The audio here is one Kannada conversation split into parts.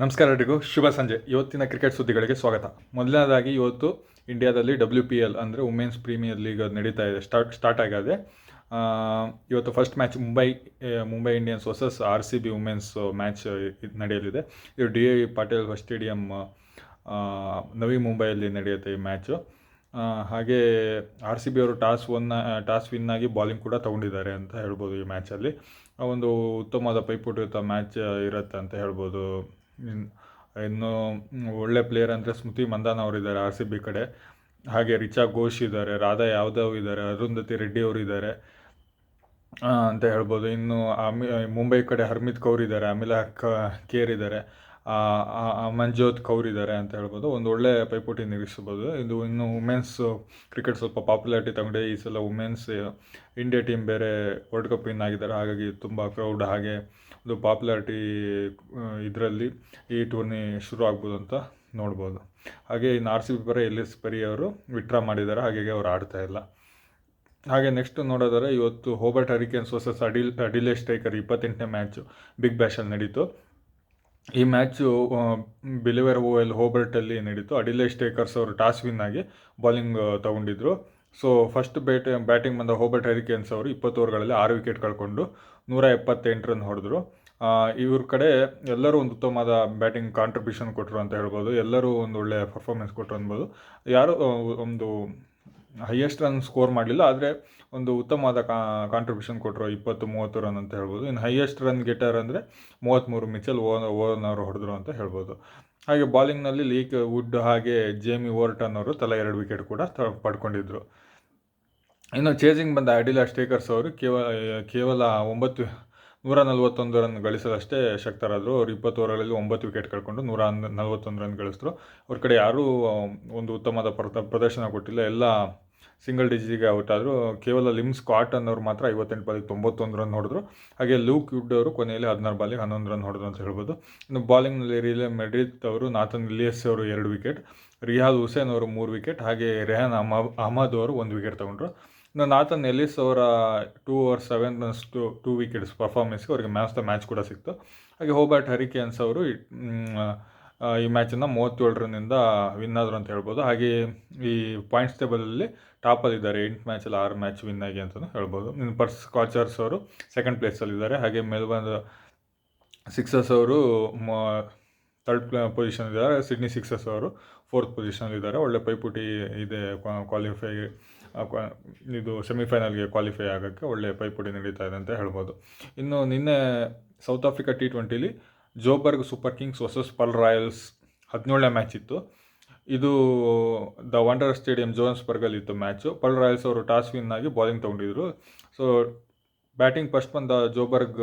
ನಮಸ್ಕಾರ ಎಲ್ರಿಗೂ ಶುಭ ಸಂಜೆ. ಇವತ್ತಿನ ಕ್ರಿಕೆಟ್ ಸುದ್ದಿಗಳಿಗೆ ಸ್ವಾಗತ. ಮೊದಲನೇದಾಗಿ ಇವತ್ತು ಇಂಡಿಯಾದಲ್ಲಿ ಡಬ್ಲ್ಯೂ ಪಿ ಎಲ್ ಅಂದರೆ ವುಮೆನ್ಸ್ ಪ್ರೀಮಿಯರ್ ಲೀಗ್ ನಡೀತಾ ಇದೆ. ಸ್ಟಾರ್ಟ್ ಸ್ಟಾರ್ಟ್ ಆಗಿದೆ. ಇವತ್ತು first match Mumbai Mumbai Indians versus R C B women's match ನಡೆಯಲಿದೆ. ಇದು D Y Patil stadium Navi ಮುಂಬೈಯಲ್ಲಿ ನಡೆಯುತ್ತೆ ಈ ಮ್ಯಾಚು ಹಾಗೆ ಆರ್ ಸಿ ಬಿ ಅವರು ಟಾಸ್ ಒನ್ ಟಾಸ್ ವಿನ್ ಆಗಿ ಬಾಲಿಂಗ್ ಕೂಡ ತಗೊಂಡಿದ್ದಾರೆ ಅಂತ ಹೇಳ್ಬೋದು ಈ ಮ್ಯಾಚಲ್ಲಿ ಒಂದು ಉತ್ತಮವಾದ ಪೈಪೋಟಿಯುತ ಮ್ಯಾಚ್ ಇರುತ್ತೆ ಅಂತ ಹೇಳ್ಬೋದು. ಇನ್ನು ಒಳ್ಳೆ ಪ್ಲೇಯರ್ ಅಂದರೆ ಸ್ಮೃತಿ ಮಂದಾನ ಅವರಿದ್ದಾರೆ ಆರ್ ಸಿ ಬಿ ಕಡೆ. ಹಾಗೆ ರಿಚಾ ಘೋಷ್ ಇದ್ದಾರೆ, ರಾಧಾ ಯಾದವ್ ಇದ್ದಾರೆ, ಅರುಂಧತಿ ರೆಡ್ಡಿ ಅವರು ಇದ್ದಾರೆ ಅಂತ ಹೇಳ್ಬೋದು. ಇನ್ನು ಅಮಿ, ಮುಂಬೈ ಕಡೆ ಹರ್ಮಿತ್ ಕೌರ್ ಇದ್ದಾರೆ, ಅಮಿಲಾ ಕೇರ್ ಇದ್ದಾರೆ ಮಂಜೋತ್ ಕೌರ್ ಇದ್ದಾರೆ ಅಂತ ಹೇಳ್ಬೋದು. ಒಂದು ಒಳ್ಳೆ ಪೈಪೋಟಿ ನಿರೀಕ್ಷಿಸ್ಬೋದು ಇದು ಇನ್ನು ವುಮೆನ್ಸ್ ಕ್ರಿಕೆಟ್ ಸ್ವಲ್ಪ ಪಾಪ್ಯುಲಾರಿಟಿ ತಗೊಂಡೆ. ಈ ಸಲ ವುಮೆನ್ಸ್ ಇಂಡಿಯಾ ಟೀಮ್ ಬೇರೆ ವರ್ಲ್ಡ್ ಕಪ್ ವಿನ್ ಹಾಗಾಗಿ ತುಂಬ ಕ್ರೌಡ್ ಹಾಗೆ ಒಂದು ಪಾಪ್ಯುಲಾರಿಟಿ ಇದರಲ್ಲಿ ಈ ಟೂರ್ನಿ ಶುರು ಆಗ್ಬೋದು ಅಂತ ನೋಡ್ಬೋದು. ಹಾಗೆ ಇನ್ನು ಆರ್ ಸಿ ಬಿ ಪರ ಎಲ್ ಎಸ್ ಪರಿ ಅವರು ವಿಟ್ರಾ ಮಾಡಿದ್ದಾರೆ, ಹಾಗಾಗಿ ಅವ್ರು ಆಡ್ತಾ ಇಲ್ಲ. ಹಾಗೆ ನೆಕ್ಸ್ಟ್ ನೋಡೋದಾದ್ರೆ ಇವತ್ತು Hobart Hurricanes versus Adel Adelaide Strikers ಇಪ್ಪತ್ತೆಂಟನೇ ಮ್ಯಾಚು ಬಿಗ್ ಬ್ಯಾಶಲ್ಲಿ ನಡೀತು. ಈ ಮ್ಯಾಚು ಬಿಲಿವರ್ ಓವೆಲ್ ಹೋಬರ್ಟಲ್ಲಿ ನಡೀತು. ಅಡಿಲೆ ಸ್ಟೇಕರ್ಸ್ ಅವರು ಟಾಸ್ ವಿನ್ ಆಗಿ ಬೌಲಿಂಗ್ ತಗೊಂಡಿದ್ರು. ಸೊ ಫಸ್ಟ್ ಬ್ಯಾಟ್ ಬ್ಯಾಟಿಂಗ್ ಬಂದ ಹೋಬರ್ಟ್ ಹರಿಕೇನ್ಸ್ ಅವರು ಇಪ್ಪತ್ತು ಓವರ್ಗಳಲ್ಲಿ ಆರು ವಿಕೆಟ್ ಕಳ್ಕೊಂಡು ನೂರ ಎಪ್ಪತ್ತೆಂಟು ರನ್ ಹೊಡೆದ್ರು. ಇವ್ರ ಕಡೆ ಎಲ್ಲರೂ ಒಂದು ಉತ್ತಮವಾದ ಬ್ಯಾಟಿಂಗ್ ಕಾಂಟ್ರಿಬ್ಯೂಷನ್ ಕೊಟ್ಟರು ಅಂತ ಹೇಳ್ಬೋದು. ಎಲ್ಲರೂ ಒಂದು ಒಳ್ಳೆಯ ಪರ್ಫಾರ್ಮೆನ್ಸ್ ಕೊಟ್ಟರು ಅನ್ಬೋದು. ಯಾರು ಒಂದು ಹೈಯೆಸ್ಟ್ ರನ್ ಸ್ಕೋರ್ ಮಾಡಲಿಲ್ಲ, ಆದರೆ ಒಂದು ಉತ್ತಮವಾದ ಕಾಂಟ್ರಿಬ್ಯೂಷನ್ ಕೊಟ್ಟರು ಇಪ್ಪತ್ತು, ಮೂವತ್ತು ರನ್ ಅಂತ ಹೇಳ್ಬೋದು. ಇನ್ನು ಹೈಯೆಸ್ಟ್ ರನ್ ಗೆಟರ್ ಅಂದರೆ ಮೂವತ್ತ್ಮೂರು ಮಿಚಲ್ ಓ, ಓವನ್ ಅವರು ಹೊಡೆದ್ರು ಅಂತ ಹೇಳ್ಬೋದು. ಹಾಗೆ ಬಾಲಿಂಗ್ನಲ್ಲಿ ಲೀಕ್ ವುಡ್ ಹಾಗೆ ಜೇಮಿ ಓರ್ಟನ್ ಅವರು ತಲಾ ಎರಡು ವಿಕೆಟ್ ಕೂಡ ಪಡ್ಕೊಂಡಿದ್ರು. ಇನ್ನು ಚೇಸಿಂಗ್ ಬಂದ ಅಡಿಲಾ ಸ್ಟೇಕರ್ಸ್ ಅವರು ಕೇವಲ ಕೇವಲ ಒಂಬತ್ತು ನೂರ ನಲವತ್ತೊಂದು ರನ್ ಗಳಿಸಲಷ್ಟೇ ಶಕ್ತರಾದರು. ಅವರು ಇಪ್ಪತ್ತು ಓವರ್ಗಳಲ್ಲಿ ಒಂಬತ್ತು ವಿಕೆಟ್ ಕಳ್ಕೊಂಡು ನೂರ ನಲವತ್ತೊಂದು ರನ್ ಗಳಿಸಿದ್ರು. ಅವ್ರ ಕಡೆ ಯಾರೂ ಒಂದು ಉತ್ತಮವಾದ ಪ್ರದ ಪ್ರದರ್ಶನ ಕೊಟ್ಟಿಲ್ಲ. ಎಲ್ಲ ಸಿಂಗಲ್ ಡಿಜಿಗೆ ಔಟ್ ಆದರು. ಕೇವಲ ಲಿಮ್ ಸ್ಕಾಟ್ ಅನ್ನೋರು ಮಾತ್ರ ಐವತ್ತೆಂಟು ಬಾಲಿಗೆ ತೊಂಬತ್ತೊಂದು ರನ್ ಹೊಡೆದ್ರು. ಹಾಗೆ ಲೂಕ್ ಯುಡ್ ಅವರು ಕೊನೆಯಲ್ಲಿ ಹದಿನಾರು ಬಾಲಿಗೆ ಹನ್ನೊಂದು ರನ್ ಹೊಡೆದ್ರು ಅಂತ ಹೇಳ್ಬೋದು. ಇನ್ನು ಬಾಲಿಂಗ್ನಲ್ಲಿ ರಿಲೆ ಮೆಡ್ರಿತ್ ಅವರು, ನಾಥನ್ ಇಲಿಯಸ್ ಅವರು ಎರಡು ವಿಕೆಟ್. ರಿಯಾದ್ ಹುಸೇನ್ ಅವರು ಮೂರು ವಿಕೆಟ್. ಹಾಗೆ ರೆಹಾನ್ ಅಹಮ, ಅಹಮದ್ ಅವರು ಒಂದು ವಿಕೆಟ್ ತಗೊಂಡ್ರು. ಇನ್ನು ನಾಥನ್ ಎಲಿಸ್ ಅವರ two over seven runs to two wickets ಪರ್ಫಾರ್ಮೆನ್ಸ್ಗೆ ಅವರಿಗೆ ಮ್ಯಾಚ್ ದ ಮ್ಯಾಚ್ ಕೂಡ ಸಿಕ್ತು. ಹಾಗೆ ಹೋಬರ್ಟ್ ಹರಿಕೇನ್ಸ್ ಅವರು ಈ- ಮ್ಯಾಚನ್ನು ಮೂವತ್ತೇಳು ರನ್ನಿಂದ ವಿನ್ ಆದರು ಅಂತ ಹೇಳ್ಬೋದು. ಹಾಗೆ ಈ ಪಾಯಿಂಟ್ಸ್ ಟೇಬಲಲ್ಲಿ ಟಾಪಲ್ಲಿದ್ದಾರೆ ಎಂಟು ಮ್ಯಾಚಲ್ಲಿ ಆರು ಮ್ಯಾಚ್ ವಿನ್ ಆಗಿ ಅಂತಲೂ ಹೇಳ್ಬೋದು. ಇನ್ನು ಪರ್ಸ್ ಕಾಚರ್ಸ್ ಅವರು ಸೆಕೆಂಡ್ ಪ್ಲೇಸಲ್ಲಿದ್ದಾರೆ ಹಾಗೆ ಮೆಲ್ಬರ್ನ್ ಸಿಕ್ಸಸ್ ಅವರು ಥರ್ಡ್ ಪೊಸಿಷನ್ ಇದ್ದಾರೆ. ಸಿಡ್ನಿ ಸಿಕ್ಸಸ್ ಅವರು ಫೋರ್ತ್ ಪೊಸಿಷನಲ್ಲಿದ್ದಾರೆ ಒಳ್ಳೆ ಪೈಪೋಟಿ ಇದೆ ಕ್ವಾಲಿಫೈ ಇದು ಸೆಮಿಫೈನಲ್ಗೆ ಕ್ವಾಲಿಫೈ ಆಗೋಕ್ಕೆ ಒಳ್ಳೆಯ ಪೈಪೋಟಿ ನಡೀತಾ ಇದೆ ಅಂತ ಹೇಳ್ಬೋದು. ಇನ್ನು ನಿನ್ನೆ South Africa T ಟ್ವೆಂಟಿಲಿ Joburg Super Kings versus Paarl Royals ಹದಿನೇಳನೇ ಮ್ಯಾಚ್ ಇತ್ತು. ಇದು ದ ವಂಡರ್ ಸ್ಟೇಡಿಯಂ ಜೋನ್ಸ್ಬರ್ಗಲ್ಲಿ ಇತ್ತು ಮ್ಯಾಚು ಪಲ್ ರಾಯಲ್ಸ್ ಅವರು ಟಾಸ್ ವಿನ್ ಆಗಿ ಬಾಲಿಂಗ್ ತೊಗೊಂಡಿದ್ರು. ಸೊ ಬ್ಯಾಟಿಂಗ್ ಫಸ್ಟ್ ಬಂದ ಜೋಬರ್ಗ್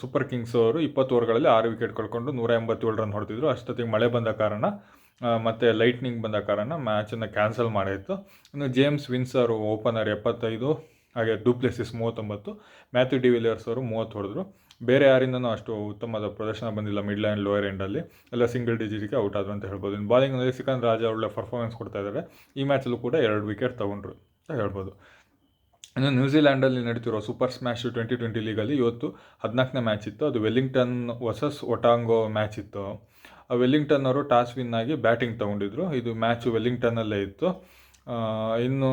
ಸೂಪರ್ ಕಿಂಗ್ಸ್ ಅವರು ಇಪ್ಪತ್ತು ಓವರ್ಗಳಲ್ಲಿ ಆರು ವಿಕೆಟ್ ಕಳ್ಕೊಂಡು ನೂರ ಎಂಬತ್ತೇಳು ರನ್ ಹೊಡೆದಿದ್ರು. ಅಷ್ಟೊತ್ತಿಗೆ ಮಳೆ ಬಂದ ಕಾರಣ ಮತ್ತೆ ಲೈಟ್ನಿಂಗ್ ಬಂದ ಕಾರಣ ಮ್ಯಾಚನ್ನು ಕ್ಯಾನ್ಸಲ್ ಮಾಡಿತ್ತು. ಇನ್ನು ಜೇಮ್ಸ್ ವಿನ್ಸರ್ ಓಪನರ್ ಎಪ್ಪತ್ತೈದು, ಹಾಗೆ ಡೂಪ್ಲೆಸಿಸ್ ಮೂವತ್ತೊಂಬತ್ತು ಮ್ಯಾಥ್ಯೂ ಡಿವಿಲಿಯರ್ಸ್ ಅವರು ಮೂವತ್ತು ಹೊಡೆದ್ರು. ಬೇರೆ ಯಾರಿಂದನೂ ಅಷ್ಟು ಉತ್ತಮವಾದ ಪ್ರದರ್ಶನ ಬಂದಿಲ್ಲ ಮಿಡ್ ಲೈನ್ ಲೋಯರ್ ಎಂಡಲ್ಲಿ ಎಲ್ಲ ಸಿಂಗಲ್ ಡಿಜಿಟ್ಗೆ ಔಟ್ ಆದರು ಅಂತ ಹೇಳ್ಬೋದು. ಇನ್ನು ಬಾಲಿಂಗ್ನಲ್ಲಿ ಸಿಕಂದ್ ರಾಜ ಒಳ್ಳೆ ಪರ್ಫಾರ್ಮೆನ್ಸ್ ಕೊಡ್ತಾ ಇದ್ದಾರೆ. ಈ ಮ್ಯಾಚಲ್ಲೂ ಕೂಡ ಎರಡು ವಿಕೆಟ್ ತಗೊಂಡ್ರು ಅಂತ ಹೇಳ್ಬೋದು. ಇನ್ನು ನ್ಯೂಜಿಲ್ಯಾಂಡಲ್ಲಿ ನಡೀತಿರೋ ಸೂಪರ್ ಸ್ಮ್ಯಾಶ್ ಟ್ವೆಂಟಿ ಟ್ವೆಂಟಿ ಲೀಗಲ್ಲಿ ಇವತ್ತು ಹದಿನಾಲ್ಕನೇ ಮ್ಯಾಚ್ ಇತ್ತು. ಅದು ವೆಲ್ಲಿಂಗ್ಟನ್ ವರ್ಸಸ್ ಒಟಾಂಗೋ ಮ್ಯಾಚ್ ಇತ್ತು. ವೆಲ್ಲಿಂಗ್ಟನ್ ಅವರು ಟಾಸ್ ವಿನ್ ಆಗಿ ಬ್ಯಾಟಿಂಗ್ ತಗೊಂಡಿದ್ರು. ಇದು ಮ್ಯಾಚು ವೆಲ್ಲಿಂಗ್ಟನ್ನಲ್ಲೇ ಇತ್ತು. ಇನ್ನು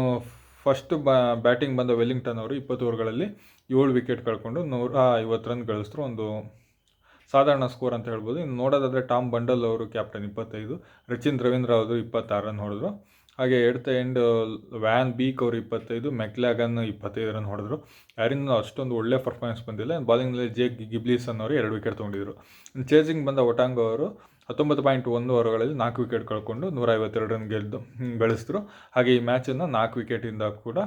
ಫಸ್ಟ್ ಬ, ಬ್ಯಾಟಿಂಗ್ ಬಂದ ವೆಲ್ಲಿಂಗ್ಟನ್ ಅವರು ಇಪ್ಪತ್ತು ಓವರ್ಗಳಲ್ಲಿ ಏಳು ವಿಕೆಟ್ ಕಳ್ಕೊಂಡು ನೂರ ಐವತ್ತು ರನ್ ಗಳಿಸಿದ್ರು. ಒಂದು ಸಾಧಾರಣ ಸ್ಕೋರ್ ಅಂತ ಹೇಳ್ಬೋದು. ಇನ್ನು ನೋಡೋದಾದರೆ ಟಾಮ್ ಬಂಡಲ್ ಅವರು ಕ್ಯಾಪ್ಟನ್ ಇಪ್ಪತ್ತೈದು, ರಚಿನ್ ರವೀಂದ್ರ ಅವರು ಇಪ್ಪತ್ತಾರು ರನ್ ಹೊಡೆದ್ರು. ಹಾಗೆ ಎಡ್ತ ಎಂಡ್ ವ್ಯಾನ್ ಬೀಕ್ ಅವರು ಇಪ್ಪತ್ತೈದು, ಮೆಕ್ಲಾಗನ್ ಇಪ್ಪತ್ತೈದು ರನ್ ಹೊಡೆದ್ರು. ಯಾರಿಂದ ಅಷ್ಟೊಂದು ಒಳ್ಳೆ ಪರ್ಫಾರ್ಮೆನ್ಸ್ ಬಂದಿಲ್ಲ. ಬಾಲಿಂಗ್ನಲ್ಲಿ ಜೆ ಗಿಬ್ಲೀಸನ್ ಅವರು ಎರಡು ವಿಕೆಟ್ ತೊಗೊಂಡಿದ್ರು. ಚೇಸಿಂಗ್ ಬಂದ ಒಟಾಂಗ್ ಅವರು ಹತ್ತೊಂಬತ್ತು ಪಾಯಿಂಟ್ ಒಂದು ಓವರ್ಗಳಲ್ಲಿ ನಾಲ್ಕು ವಿಕೆಟ್ ಕಳ್ಕೊಂಡು ನೂರ ಐವತ್ತೆರಡು ರನ್ ಗೆದ್ದು ಗಳಿಸಿದ್ರು. ಹಾಗೆ ಈ ಮ್ಯಾಚನ್ನು ನಾಲ್ಕು ವಿಕೆಟಿಂದ ಕೂಡ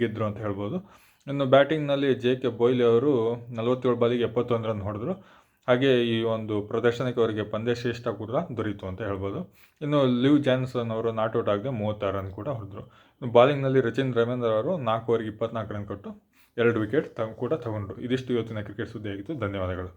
ಗೆದ್ದರು ಅಂತ ಹೇಳ್ಬೋದು. ಇನ್ನು ಬ್ಯಾಟಿಂಗ್ನಲ್ಲಿ ಜೆ ಕೆ ಬೊಯ್ಲಿ ಅವರು ನಲವತ್ತೇಳು ಬಾಲಿಗೆ ಎಪ್ಪತ್ತೊಂದು ರನ್ ಹೊಡೆದ್ರು. ಹಾಗೆ ಈ ಒಂದು ಪ್ರದರ್ಶನಕ್ಕೆ ಅವರಿಗೆ ಪಂದ್ಯ ಶ್ರೇಷ್ಠ ಕೂಡ ದೊರೀತು ಅಂತ ಹೇಳ್ಬೋದು. ಇನ್ನು ಲಿವ್ ಜಾನ್ಸನ್ ಅವರು ನಾಟ್ ಔಟ್ ಆಗದೆ ಮೂವತ್ತಾರು ರನ್ ಕೂಡ ಹೊಡೆದ್ರು. ಬಾಲಿಂಗ್ನಲ್ಲಿ ರಚಿನ್ ರವೀಂದ್ರ ಅವರು ನಾಲ್ಕು ಓವರ್ಗೆ ಇಪ್ಪತ್ನಾಲ್ಕು ರನ್ ಕೊಟ್ಟು ಎರಡು ವಿಕೆಟ್ ತ ಕೂಡ ತಗೊಂಡ್ರು. ಇದಿಷ್ಟು ಇವತ್ತಿನ ಕ್ರಿಕೆಟ್ ಸುದ್ದಿ ಆಗಿತ್ತು ಧನ್ಯವಾದಗಳು.